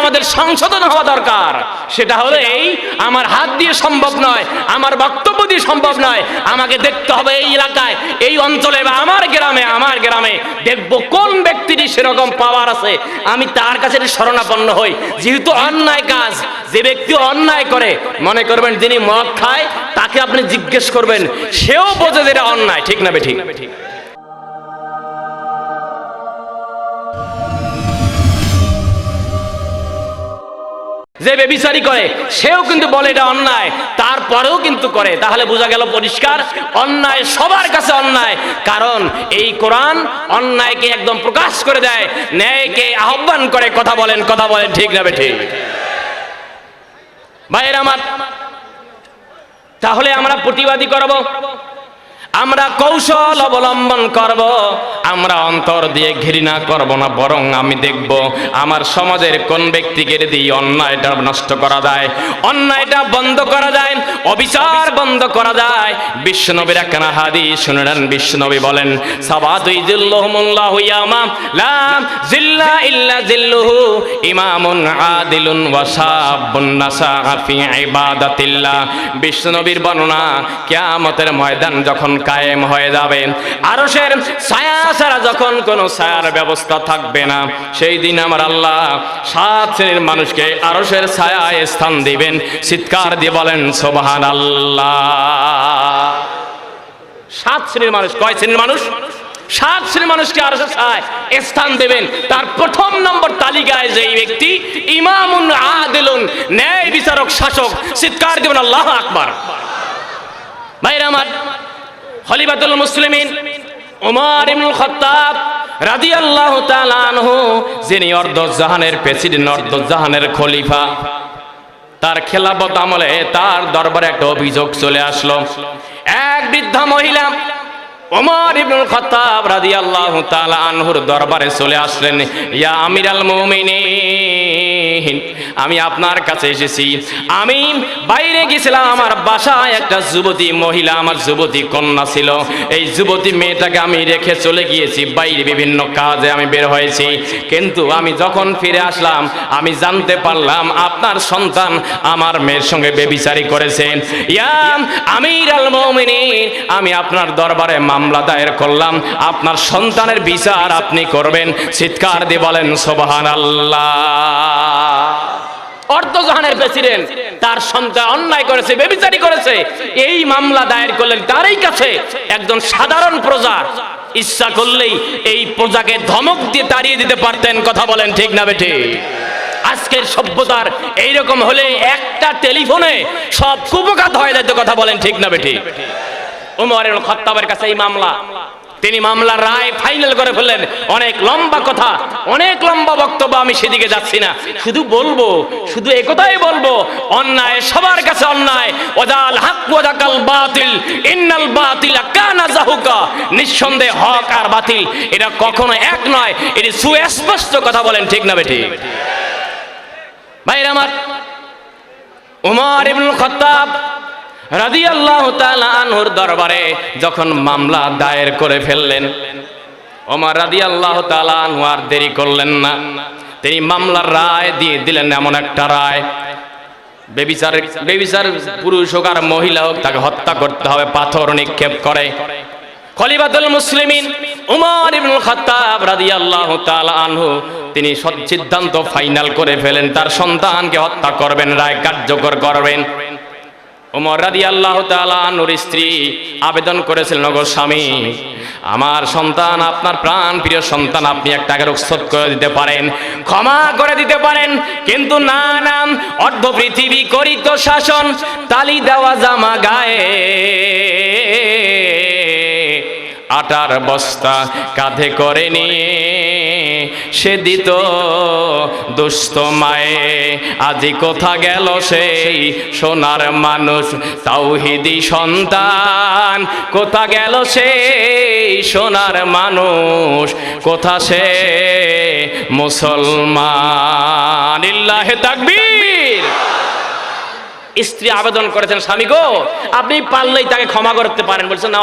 আমাদের সংশোধন হওয়া দরকার। সেটা হলো এই, আমার হাত দিয়ে সম্ভব নয়, আমার বক্তব্য দিয়ে সম্ভব নয়, আমাকে দেখতে হবে এই এলাকায়, এই অঞ্চলে বা আমার গ্রামে আমার গ্রামে দেখব কোন ব্যক্তিটি সেরকম পাওয়ার আছে। আমি তার কাছে শরণাপন্ন হই। যেহেতু অন্যায় কাজ, যে ব্যক্তি অন্যায় করে, মনে করবেন যিনি মদ খায়, তাকে আপনি জিজ্ঞেস করবেন, সেও বোঝে যেটা অন্যায়, ঠিক না ঠিক? যে বেবিচারি করে, সেও কিন্তু বলে এটা অন্যায়, তারপরেও কিন্তু করে। তাহলে বোঝা গেল পরিষ্কার, অন্যায় সবার কাছে অন্যায়, কারণ এই কোরআন অন্যায়কে একদম প্রকাশ করে দেয়, ন্যায়কে আহ্বান করে, কথা বলেন কথা বলেন, ঠিক না ঠিক ভাইয়ের আমার, তাহলে আমরা প্রতিবাদী করব? আমরা কৌশল অবলম্বন করব, আমরা অন্তর দিয়ে ঘৃণা করব না, বরং আমি দেখব আমার সমাজের কোন ব্যক্তিকে দিয়ে অন্যায়টা নষ্ট করা যায়, অন্যায়টা বন্ধ করা যায়, অবিচার বন্ধ করা যায়। বিশ্বনবীর একখানা হাদিস শুনলেন বিশ্বনবী বলেন ইয়ামা, লা জিল্লা ইল্লা আদিলুন বর্ণনা, কিয়ামতের ময়দান যখন কায়েম হয়ে যাবে। আরশের ছায়া ছাড়া যখন কোনো ছায়ার ব্যবস্থা থাকবে না, সেই দিন আমার আল্লাহ সাত শ্রেণির মানুষকে আরশের ছায়ায় স্থান দিবেন। চিৎকার দিয়ে বলেন সোবাহান আল্লাহ সাত শ্রেণির মানুষ, কয় শ্রেণির মানুষ? সাত শ্রেণির মানুষকে আরও স্থান দেবেন। তার প্রথম নম্বর তালিকায় যে ব্যক্তি ইমামুন আদিলুন, ন্যায় বিচারক শাসক, চিৎকার দেবেন আল্লাহ আকবার। ভাইরা আমার খলিফাতুল মুসলিমিন ওমর ইবনুল খাত্তাব রাদিয়াল্লাহু তাআলা আনহু, যিনি অর্ধজাহানের প্রেসিডেন্ট, অর্ধজাহানের খলিফা। তার খেলাফত আমলে তার দরবারে একটা অভিযোগ চলে আসলো। এক বৃদ্ধা মহিলা ওমর ইবনুল খাত্তাব রাদিয়াল্লাহু তাআলা আনহুর দরবারে চলে আসলেন, ইয়া আমিরাল মুমিনিন আমি আপনার কাছে এসেছি। আমি বাইরে গেছিলাম, আমার বাসায় একটা যুবতী মহিলা, আমার যুবতী কন্যা ছিল। এই যুবতী মেয়েটাকে আমি রেখে চলে গিয়েছি, বাইরে বিভিন্ন কাজে আমি বের হয়েছি। কিন্তু আমি যখন ফিরে আসলাম, আমি জানতে পারলাম, আপনার সন্তান আমার মেয়ের সঙ্গে বেবিচারি করেছেন ইয়াম আমির আল মুমিনিন, আমি আপনার দরবারে মামলা দায়ের করলাম। আপনার সন্তানের বিচার আপনি করবেন। চিৎকার দিয়ে বলেন সোবাহান আল্লাহ অর্ধজাহানের প্রেসিডেন্ট তার সন্তান অন্যায় করেছে, বেবিচারি করেছে। এই মামলা দায়ের করলেন তারই কাছে একজন সাধারণ প্রজা। ইচ্ছা করলেই এই প্রজাকে ধমক দিয়ে তাড়িয়ে দিতে পারতেন, কথা বলেন ঠিক না বেঠে। আজকের সভ্যতার এইরকম হলে একটা টেলিফোনে সব কুপকাত হয়ে যেত কথা বলেন ঠিক না বেঠে। উমরের খত্তাবের কাছে এই মামলা। তিনি মামলার রায় ফাইনাল করে ফেললেন। অনেক লম্বা কথা, অনেক লম্বা বক্তব্য আমি সেদিকে যাচ্ছি না। শুধু বলব, শুধু একথাই বলব, অন্যায় সবার কাছে অন্যায়। ওজাল হক, ওজাকাল বাতিল, ইন্নাল বাতিল কানা জাহুকা। নিঃসন্দেহে হক আর বাতিল, এটা কখনো এক নয়, এটি সুস্পষ্ট কথা বলেন, ঠিক না বেটি ভাইরা আমার, উমর ইবনুল খাত্তাব রাদিয়াল্লাহু তাআলা আনহুর দরবারে যখন মামলা দায়ের করে ফেললেন, ওমর রাদিয়াল্লাহু তাআলা আনহু আর দেরি করলেন না। তিনি মামলার রায় দিয়ে দিলেন এমন একটা রায়। বেবিচার বেবিচার পুরুষ হোক আর মহিলা হোক, তাকে হত্যা করতে হবে, পাথর নিক্ষেপ করে। খলিফাতুল মুসলিমিন উমর ইবনুল আনহু, তিনি সিদ্ধান্ত ফাইনাল করে ফেলেন। তার সন্তানকে হত্যা করবেন, রায় কার্যকর করবেন। ওমর রাদি আল্লাহ তালুর স্ত্রী আবেদন করেছিলেন নগর স্বামী, আমার সন্তান, আপনার প্রাণ, প্রিয় সন্তান, আপনি একটা রক্ষত করে দিতে পারেন, ক্ষমা করে দিতে পারেন, কিন্তু না নাম অর্ধ পৃথিবী করিত শাসন, তালি দেওয়া জামা গায়ে। আটার বস্তা কাঁধে করে নিয়ে সে দিত দুস্থ মায়ে। আজি কোথা গেল সেই সোনার মানুষ, তাওহিদি সন্তান। কোথা গেল সেই সোনার মানুষ, কোথা সে মুসলমান। ইল্লাহে তাকবীর। স্ত্রী আবেদন করেছেন, স্বামী গো, আপনি পারলেই তাকে ক্ষমা করতে পারেন। বলছেন